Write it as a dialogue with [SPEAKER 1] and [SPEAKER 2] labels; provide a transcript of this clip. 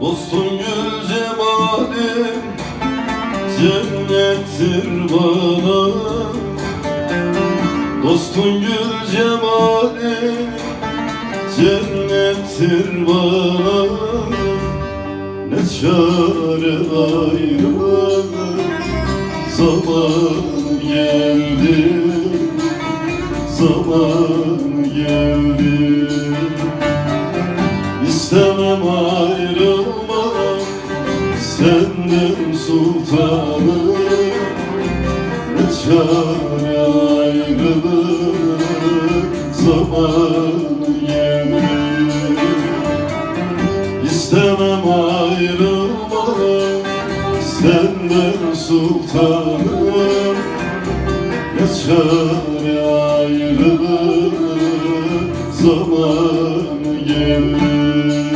[SPEAKER 1] Dostum gül cemalim Cennettir bana Dostun gül cemalim Cennettir bana Ne çare ayrılık Zaman geldi. Zaman geldi İstemem ayrılmak Senden sultanım. Ne çare ayrılık Zaman geldi İstemem ayrılmak Senden sultanım. Ne çare ayrılık zaman gelir